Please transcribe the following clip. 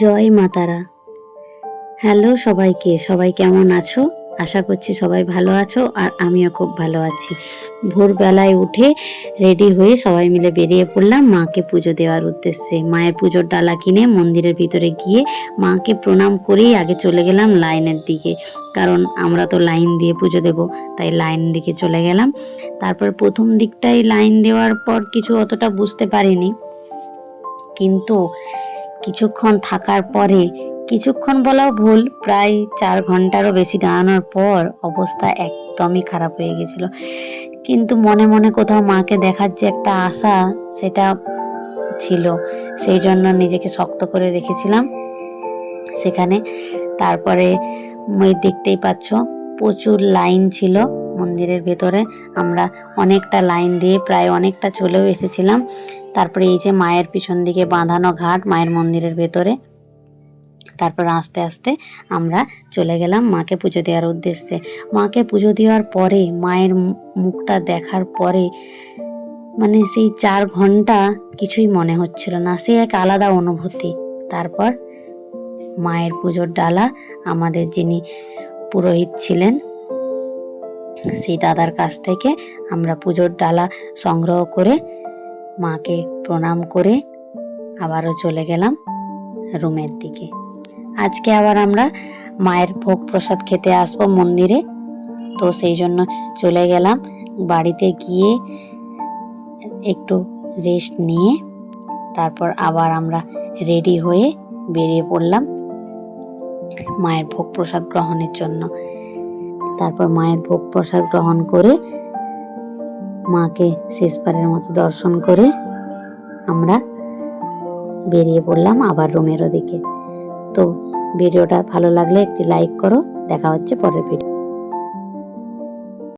জয় মাতারা হ্যালো সবাইকে, সবাই কেমন আছো? আশা করছি সবাই ভালো আছো আর আমিও খুব ভালো আছি। ভোরবেলায় উঠে রেডি হয়ে সবাই মিলে বেরিয়ে পড়লাম মাকে পুজো দেওয়ার উদ্দেশ্যে। মায়ের পুজোর ডালা কিনে মন্দিরের ভিতরে গিয়ে মাকে প্রণাম করেই আগে চলে গেলাম লাইনের দিকে। কারণ আমরা তো লাইন দিয়ে পুজো দেব, তাই লাইন দিকে চলে গেলাম। তারপর প্রথম দিকটাই লাইন দেওয়ার পর কিছু অতটা বুঝতে পারিনি। কিন্তু কিছুক্ষণ থাকার পরে কিছুক্ষণ বলাও ভুল, প্রায় চার ঘন্টারও বেশি দাঁড়ানোর পর অবস্থা একদমই খারাপ হয়ে গেছিল। কিন্তু মনে মনে কোথাও মাকে দেখার যে একটা আশা, সেটা ছিল। সেই জন্য নিজেকে শক্ত করে রেখেছিলাম। সেখানে তারপরে দেখতেই পাচ্ছ, প্রচুর লাইন ছিল। মন্দিরের ভেতরে আমরা অনেকটা লাইন দিয়ে প্রায় অনেকটা চলেও এসেছিলাম। তারপরে এই যে মায়ের পিছন দিকে বাঁধানো ঘাট, মায়ের মন্দিরের ভেতরে। তারপর আস্তে আস্তে আমরা চলে গেলাম মাকে পুজো দেওয়ার উদ্দেশ্যে। মাকে পুজো দেওয়ার পরে, মায়ের মুখটা দেখার পরে মানে সেই চার ঘণ্টা কিছুই মনে হচ্ছিল না। সে এক আলাদা অনুভূতি। তারপর মায়ের পুজোর ডালা আমাদের যিনি পুরোহিত ছিলেন সেই দাদার কাছ থেকে আমরা পুজোর ডালা সংগ্রহ করে মাকে প্রণাম করে আবারও চলে গেলাম রুমের দিকে। আজকে আবার আমরা মায়ের ভোগ প্রসাদ খেতে আসব মন্দিরে। তো সেই জন্য চলে গেলাম বাড়িতে গিয়ে একটু রেস্ট নিয়ে তারপর আবার আমরা রেডি হয়ে বেরিয়ে পড়লাম মায়ের ভোগ প্রসাদ গ্রহণের জন্য। তারপর মায়ের ভোগ প্রসাদ গ্রহণ করে মাকে শেষবারের মতো দর্শন করে আমরা বেরিয়ে পড়লাম আবার রুমের ওদিকে। তো ভিডিওটা ভালো লাগলে একটি লাইক করো। দেখা হচ্ছে পরের ভিডিও